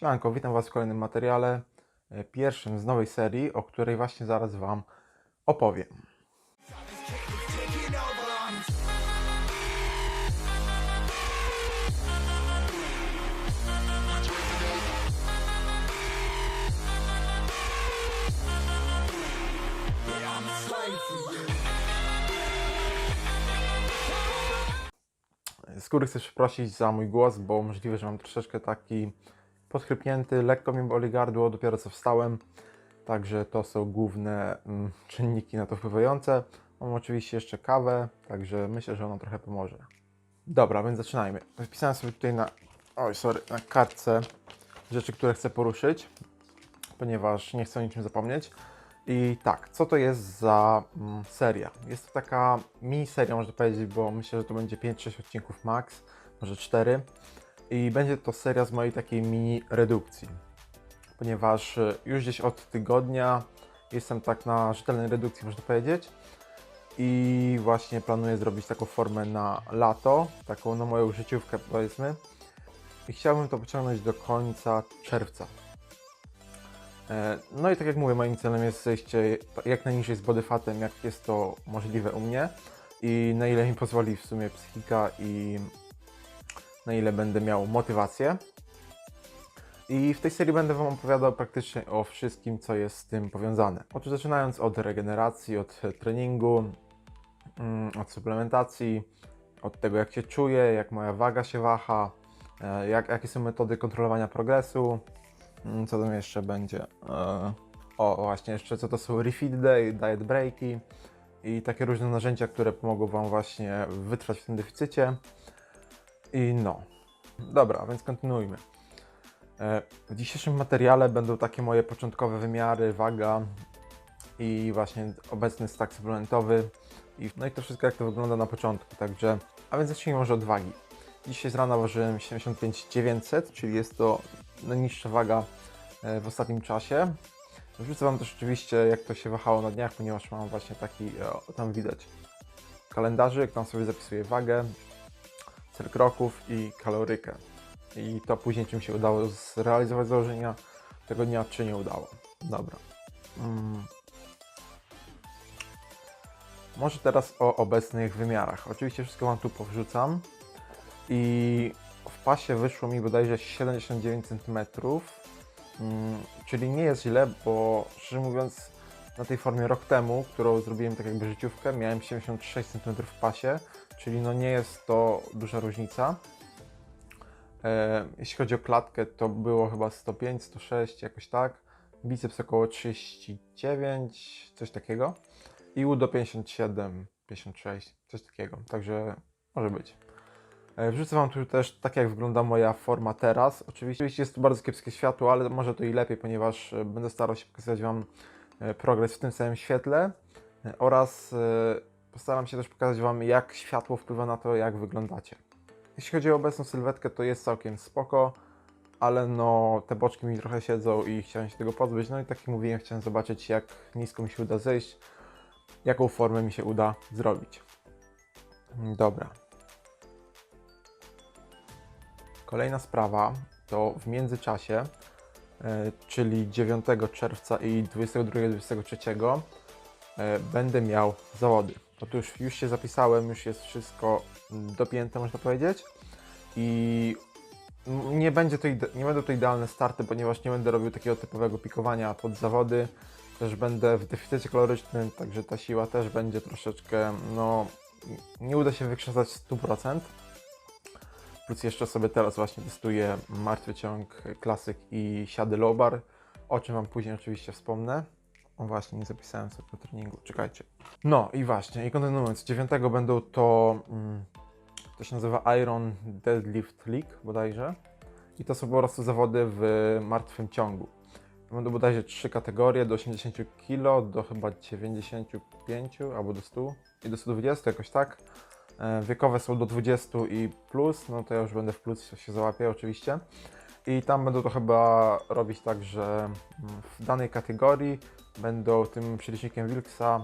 Siemanko, witam Was w kolejnym materiale, e, pierwszym z nowej serii, o której właśnie zaraz Wam opowiem. Z góry chcę przeprosić za mój głos, bo możliwe, że mam troszeczkę taki podchrypnięty, lekko mi boli gardło, dopiero co wstałem, także to są główne mm, czynniki na to wpływające. Mam oczywiście jeszcze kawę, także myślę, że ona trochę pomoże. Dobra, więc zaczynajmy. Wpisałem sobie tutaj na, oj sorry, na kartce rzeczy, które chcę poruszyć, ponieważ nie chcę o niczym zapomnieć. I tak, co to jest za mm, seria? Jest to taka mini seria, można powiedzieć, bo myślę, że to będzie 5-6 odcinków max, może 4. I będzie to seria z mojej takiej mini redukcji, ponieważ y, już gdzieś od tygodnia jestem tak na rzetelnej redukcji, można powiedzieć. I właśnie planuję zrobić taką formę na lato, taką na moją życiówkę powiedzmy. I chciałbym to pociągnąć do końca czerwca. E, No i tak jak mówię, moim celem jest zejście jak najniżej z body fatem, jak jest to możliwe u mnie i na ile mi pozwoli w sumie psychika i na ile będę miał motywację. I w tej serii będę Wam opowiadał praktycznie o wszystkim, co jest z tym powiązane. Otóż zaczynając od regeneracji, od treningu, mm, od suplementacji, od tego jak się czuję, jak moja waga się waha, e, jak, jakie są metody kontrolowania progresu, Mm, Co tam jeszcze będzie? E, O, właśnie, jeszcze co to są refeed day, diet breaki i takie różne narzędzia, które pomogą Wam właśnie wytrwać w tym deficycie. I no. Dobra, więc kontynuujmy. E, W dzisiejszym materiale będą takie moje początkowe wymiary, waga i właśnie obecny stack suplementowy. I, no i to wszystko jak to wygląda na początku, także... A więc zacznijmy może od wagi. Dzisiaj z rana ważyłem 75 900, czyli jest to najniższa waga e, w ostatnim czasie. Wrzucę Wam też oczywiście, jak to się wahało na dniach, ponieważ mam właśnie taki, o, tam widać, kalendarzyk, tam sobie zapisuję wagę, kroków i kalorykę. I to później, czy mi się udało zrealizować założenia tego dnia, czy nie udało. Dobra. Mm. Może teraz o obecnych wymiarach. Oczywiście wszystko Wam tu powrzucam. I w pasie wyszło mi bodajże 79 cm, mm, czyli nie jest źle, bo szczerze mówiąc na tej formie rok temu, którą zrobiłem tak jakby życiówkę, miałem 76 cm w pasie, czyli no nie jest to duża różnica. E, jeśli chodzi o klatkę, to było chyba 105, 106, jakoś tak. Biceps około 39, coś takiego. I udo 57, 56, coś takiego. Także może być. E, Wrzucę Wam tu też tak, jak wygląda moja forma teraz. Oczywiście jest tu bardzo kiepskie światło, ale może to i lepiej, ponieważ e, będę starał się pokazać Wam progres w tym samym świetle oraz postaram się też pokazać Wam, jak światło wpływa na to, jak wyglądacie. Jeśli chodzi o obecną sylwetkę, to jest całkiem spoko, ale no te boczki mi trochę siedzą i chciałem się tego pozbyć. No i tak jak mówiłem, chciałem zobaczyć, jak nisko mi się uda zejść, jaką formę mi się uda zrobić. Dobra. Kolejna sprawa to w międzyczasie, e, czyli 9 czerwca i 22-23 e, będę miał zawody. Otóż już się zapisałem, już jest wszystko dopięte, można powiedzieć. I nie, będzie to nie będą to idealne starty, ponieważ nie będę robił takiego typowego pikowania pod zawody. Też będę w deficycie kalorycznym, także ta siła też będzie troszeczkę, no, nie uda się wykrzesać 100%. Plus jeszcze sobie teraz właśnie testuję martwy ciąg klasyk i siady low bar, o czym Wam później oczywiście wspomnę. O właśnie, nie zapisałem sobie do treningu, czekajcie. No i właśnie, i kontynuując, 9 będą to, mm, to się nazywa Iron Deadlift League bodajże. I to są po prostu zawody w martwym ciągu. Będą bodajże trzy kategorie, do 80 kg, do chyba 95 albo do 100 i do 120 jakoś tak. E, Wiekowe są do 20 i plus, no to ja już będę w plus się załapię oczywiście. I tam będą to chyba robić tak, że mm, w danej kategorii będą tym przelicznikiem Wilksa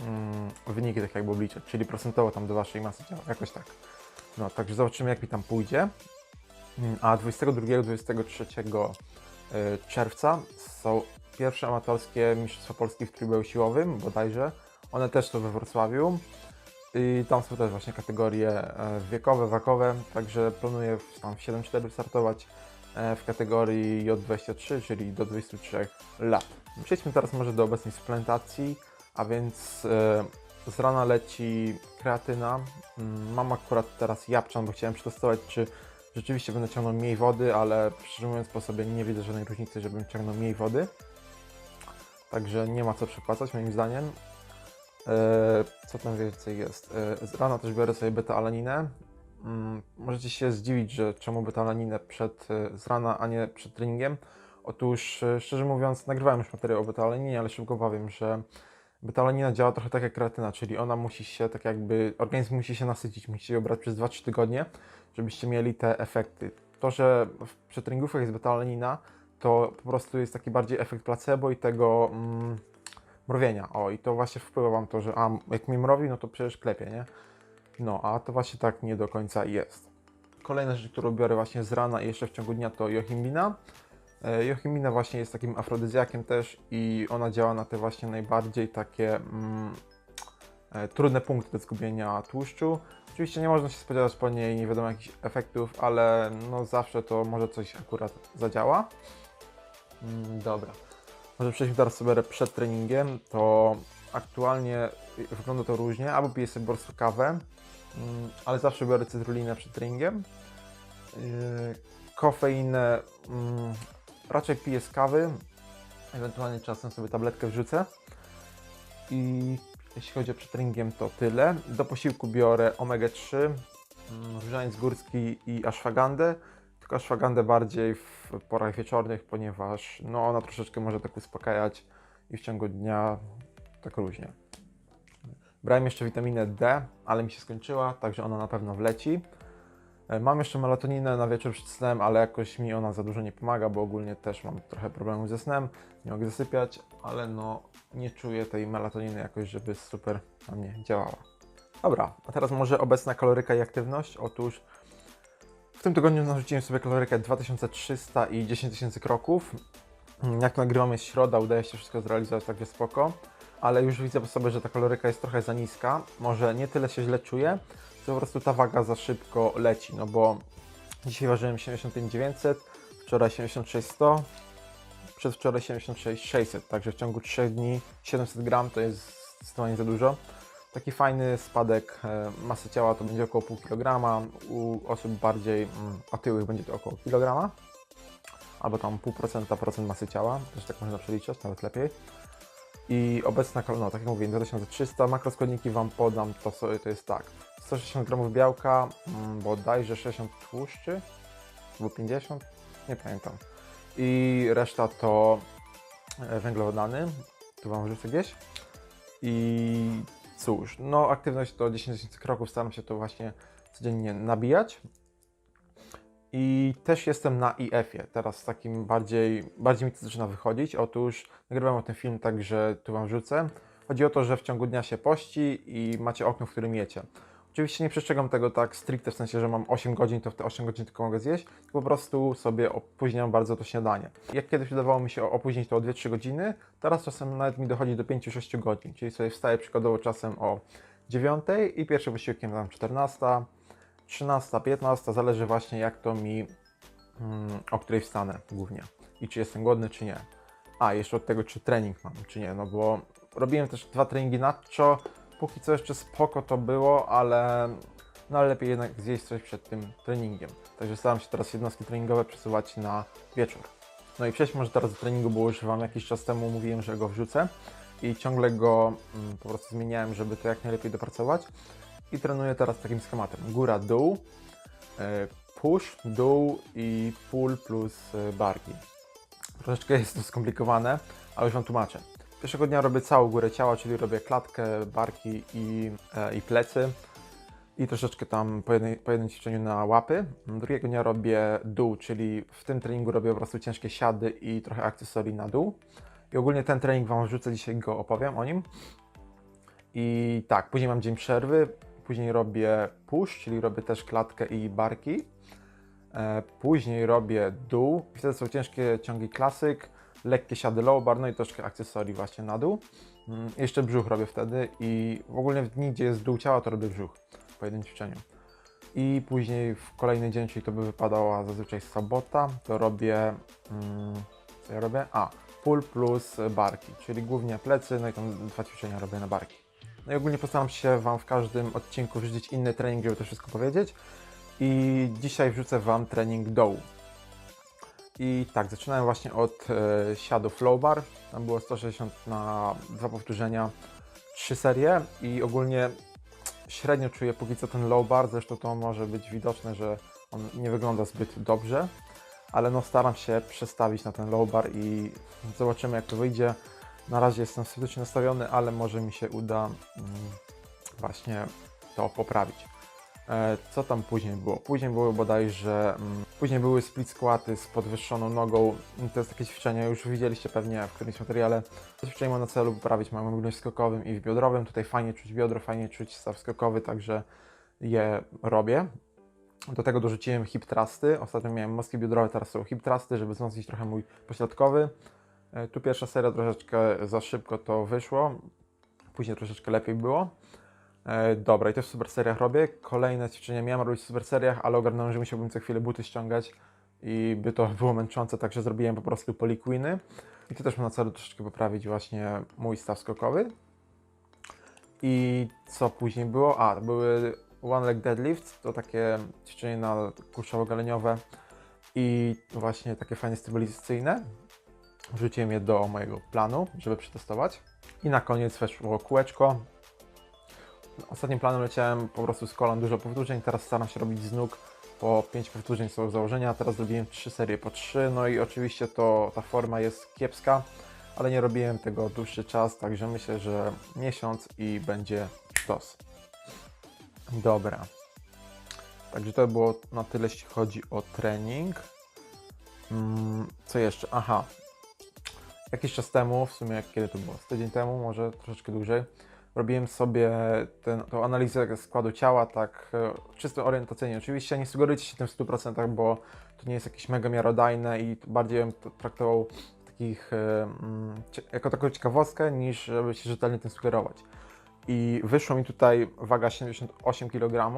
mm, wyniki tak jakby obliczać, czyli procentowo tam do Waszej masy ciała, jakoś tak. No, także zobaczymy jak mi tam pójdzie. Mm, A 22-23 y, czerwca są pierwsze amatorskie Mistrzostwa Polski w trójboju siłowym, bodajże. One też są we Wrocławiu. I tam są też właśnie kategorie e, wiekowe, wakowe, także planuję tam w 7-4 startować e, w kategorii J23, czyli do 23 lat. Przejdźmy teraz może do obecnej suplementacji, a więc e, z rana leci kreatyna. Mm, Mam akurat teraz japczan, bo chciałem przetestować, czy rzeczywiście będę ciągnął mniej wody, ale szczerze mówiąc po sobie nie widzę żadnej różnicy, żebym ciągnął mniej wody. Także nie ma co przepłacać moim zdaniem. E, Co tam więcej jest? E, Z rana też biorę sobie beta-alaninę. Mm, Możecie się zdziwić, że czemu beta-alaninę przed, e, z rana, a nie przed treningiem. Otóż, e, szczerze mówiąc, nagrywałem już materiał o beta-alaninie, ale szybko powiem, że beta-alanina działa trochę tak jak kreatyna, czyli ona musi się, tak jakby, organizm musi się nasycić, musi się obrać przez 2-3 tygodnie, żebyście mieli te efekty. To, że w przetreningówkach jest beta-alanina, to po prostu jest taki bardziej efekt placebo i tego mm, mrowienia. O, i to właśnie wpływa wam to, że a, jak mi mrowi, no to przecież klepie, nie? No, a to właśnie tak nie do końca jest. Kolejna rzecz, którą biorę właśnie z rana i jeszcze w ciągu dnia to jochimbina. E, Jochimbina właśnie jest takim afrodyzjakiem też i ona działa na te właśnie najbardziej takie mm, e, trudne punkty do zgubienia tłuszczu. Oczywiście nie można się spodziewać po niej nie wiadomo jakichś efektów, ale no zawsze to może coś akurat zadziała. Mm, dobra. Może przejdźmy teraz sobie przed treningiem, to aktualnie wygląda to różnie, albo piję sobie po kawę, mm, ale zawsze biorę cytrulinę przed treningiem. Yy, Kofeinę mm, raczej piję z kawy, ewentualnie czasem sobie tabletkę wrzucę. I jeśli chodzi o przed treningiem to tyle. Do posiłku biorę omega-3, mm, różaniec górski i ashwagandę. Tylko ashwagandę bardziej w porach wieczornych, ponieważ no, ona troszeczkę może tak uspokajać i w ciągu dnia tak różnie. Brałem jeszcze witaminę D, ale mi się skończyła, także ona na pewno wleci. E, Mam jeszcze melatoninę na wieczór przed snem, ale jakoś mi ona za dużo nie pomaga, bo ogólnie też mam trochę problemów ze snem, nie mogę zasypiać, ale no nie czuję tej melatoniny jakoś, żeby super na mnie działała. Dobra, a teraz może obecna kaloryka i aktywność. Otóż w tym tygodniu narzuciłem sobie kalorykę 2300 i 10 tysięcy kroków. Jak nagrywam jest środa, udaje się wszystko zrealizować, także spoko. Ale już widzę po sobie, że ta kaloryka jest trochę za niska. Może nie tyle się źle czuję, co po prostu ta waga za szybko leci, no bo dzisiaj ważyłem 75900, wczoraj 76100, przedwczoraj 76600, także w ciągu 3 dni 700 gram to jest zdecydowanie za dużo. Taki fajny spadek e, masy ciała to będzie około pół kilograma, u osób bardziej mm, otyłych będzie to około kilograma, albo tam pół procenta procent masy ciała, też tak można przeliczać, nawet lepiej. I obecna, kal- no tak jak mówiłem, 2300, makroskładniki Wam podam, to, sobie, to jest tak, 160 gramów białka, mm, bodajże 60 tłuszczy, albo 50, nie pamiętam. I reszta to e, węglowodany, tu Wam wrzucę gdzieś. I cóż, no aktywność to 10 tysięcy kroków, staram się to właśnie codziennie nabijać. I też jestem na IF-ie, teraz takim bardziej, bardziej mi to zaczyna wychodzić. Otóż nagrywam o tym film, także tu Wam wrzucę. Chodzi o to, że w ciągu dnia się pości i macie okno, w którym jecie. Oczywiście nie przestrzegam tego tak stricte, w sensie, że mam 8 godzin, to w te 8 godzin tylko mogę zjeść, po prostu sobie opóźniam bardzo to śniadanie. Jak kiedyś udawało mi się opóźnić to o 2-3 godziny, teraz czasem nawet mi dochodzi do 5-6 godzin, czyli sobie wstaję przykładowo czasem o 9 i pierwszy wysiłkiem tam 14, 13, 15, zależy właśnie jak to mi, mm, o której wstanę głównie i czy jestem głodny, czy nie. A, jeszcze od tego, czy trening mam, czy nie, no bo robiłem też dwa treningi nadczo, póki co jeszcze spoko to było, ale no lepiej jednak zjeść coś przed tym treningiem. Także staram się teraz jednostki treningowe przesuwać na wieczór. No i przejdźmy może teraz do treningu, bo już Wam jakiś czas temu mówiłem, że go wrzucę i ciągle go mm, po prostu zmieniałem, żeby to jak najlepiej dopracować. I trenuję teraz takim schematem. Góra, dół, e, push, dół i pull plus e, barki. Troszeczkę jest to skomplikowane, ale już Wam tłumaczę. Pierwszego dnia robię całą górę ciała, czyli robię klatkę, barki i, e, i plecy. I troszeczkę tam po, jednej, po jednym ćwiczeniu na łapy. Drugiego dnia robię dół, czyli w tym treningu robię po prostu ciężkie siady i trochę akcesorii na dół. I ogólnie ten trening Wam wrzucę, dzisiaj go opowiem o nim. I tak, później mam dzień przerwy, później robię push, czyli robię też klatkę i barki. E, Później robię dół, wtedy są ciężkie ciągi klasyk, lekkie siady low bar, no i troszkę akcesorii właśnie na dół. Mm, Jeszcze brzuch robię wtedy i w ogóle w dni, gdzie jest dół ciała, to robię brzuch po jednym ćwiczeniu. I później w kolejny dzień, czyli to by wypadała zazwyczaj sobota, to robię. Mm, co ja robię? A, pull plus barki, czyli głównie plecy, no i tam dwa ćwiczenia robię na barki. No i ogólnie postaram się Wam w każdym odcinku wrzucić inny trening, żeby to wszystko powiedzieć. I dzisiaj wrzucę Wam trening dołu. I tak, zaczynałem właśnie od e, siadu flow bar. Tam było 160 na dwa powtórzenia, trzy serie i ogólnie średnio czuję póki co ten low bar, zresztą to może być widoczne, że on nie wygląda zbyt dobrze, ale no staram się przestawić na ten low bar i zobaczymy jak to wyjdzie. Na razie jestem sceptycznie nastawiony, ale może mi się uda mm, właśnie to poprawić. E, Co tam później było? Później były bodajże, mm, później były split squaty z podwyższoną nogą. To jest takie ćwiczenie, już widzieliście pewnie w którymś materiale. To ćwiczenie ma na celu poprawić moją mobilność skokowym i w biodrowym. Tutaj fajnie czuć biodro, fajnie czuć staw skokowy, także je robię. Do tego dorzuciłem hip trusty. Ostatnio miałem mostki biodrowe, teraz są hip trusty, żeby wzmocnić trochę mój pośladkowy. E, Tu pierwsza seria troszeczkę za szybko to wyszło. Później troszeczkę lepiej było. E, dobra, i też w super seriach robię. Kolejne ćwiczenia miałem robić w super seriach, ale ogarnąłem, że musiałbym co chwilę buty ściągać i by to było męczące, także zrobiłem po prostu poliquiny. I to też mam na celu troszeczkę poprawić właśnie mój staw skokowy. I co później było? A, były one leg deadlifts, to takie ćwiczenie na kurczowo-galeniowe i właśnie takie fajne stabilizacyjne. Wrzuciłem je do mojego planu, żeby przetestować. I na koniec weszło kółeczko, Ostatnim planem leciałem po prostu z kolan dużo powtórzeń, teraz staram się robić z nóg po 5 powtórzeń są założenia, teraz zrobiłem 3 serie po 3, no i oczywiście to ta forma jest kiepska, ale nie robiłem tego dłuższy czas, także myślę, że miesiąc i będzie sztos. Dobra. Także to było na tyle, jeśli chodzi o trening. Mm, Co jeszcze? Aha. Jakiś czas temu, w sumie kiedy to było? Z tydzień temu, może troszeczkę dłużej, robiłem sobie ten, tą analizę składu ciała, tak e, czysto orientacyjnie. Oczywiście nie sugerujcie się tym w 100%, bo to nie jest jakieś mega miarodajne i bardziej bym to traktował takich, e, mm, jako taką ciekawostkę, niż żeby się rzetelnie tym sugerować. I wyszło mi tutaj waga 78 kg,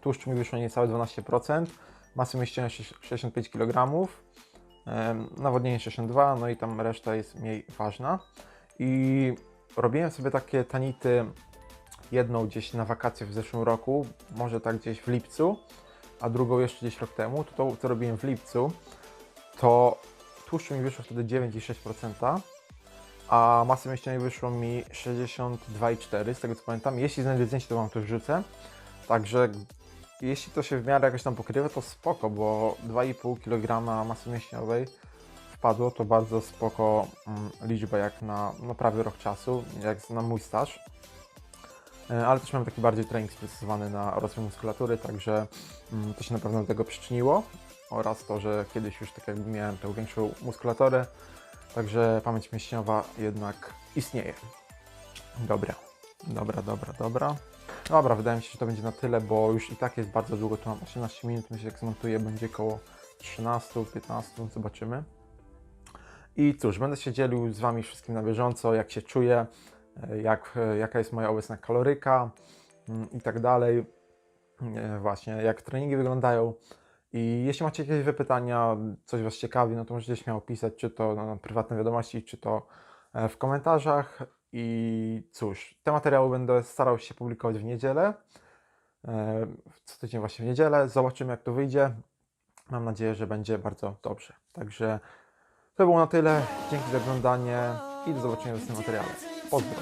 tłuszczu mi wyszło niecałe 12%, masy mięśniowej 65 kg, nawodnienie 62, no i tam reszta jest mniej ważna. I robiłem sobie takie tanity, jedną gdzieś na wakacje w zeszłym roku, może tak gdzieś w lipcu, a drugą jeszcze gdzieś rok temu. To, to co robiłem w lipcu, to tłuszczu mi wyszło wtedy 9,6%, a masy mięśniowej wyszło mi 62,4% z tego co pamiętam. Jeśli znajdę zdjęcie, to Wam to wrzucę. Także jeśli to się w miarę jakoś tam pokrywa, to spoko, bo 2,5 kg masy mięśniowej wpadło, to bardzo spoko mm, liczba jak na no, prawie rok czasu, jak na mój staż. E, Ale też mam taki bardziej trening sprecyzowany na rozwój muskulatury, także mm, to się na pewno do tego przyczyniło. Oraz to, że kiedyś już tak jakby miałem tę większą muskulaturę, także pamięć mięśniowa jednak istnieje. Dobra, dobra, dobra, dobra. Dobra, wydaje mi się, że to będzie na tyle, bo już i tak jest bardzo długo, tu mam 18 minut, myślę, jak zmontuję, będzie około 13, 15, zobaczymy. I cóż, będę się dzielił z Wami wszystkim na bieżąco, jak się czuję, e, jak, e, jaka jest moja obecna kaloryka mm, i tak dalej. E, Właśnie, jak treningi wyglądają. I jeśli macie jakieś wypytania, coś Was ciekawi, no to możecie śmiało pisać, czy to na prywatne wiadomości, czy to w komentarzach. I cóż, te materiały będę starał się publikować w niedzielę. E, Co tydzień właśnie w niedzielę. Zobaczymy, jak to wyjdzie. Mam nadzieję, że będzie bardzo dobrze. Także to było na tyle. Dzięki za oglądanie i do zobaczenia w następnym materiale. Pozdro.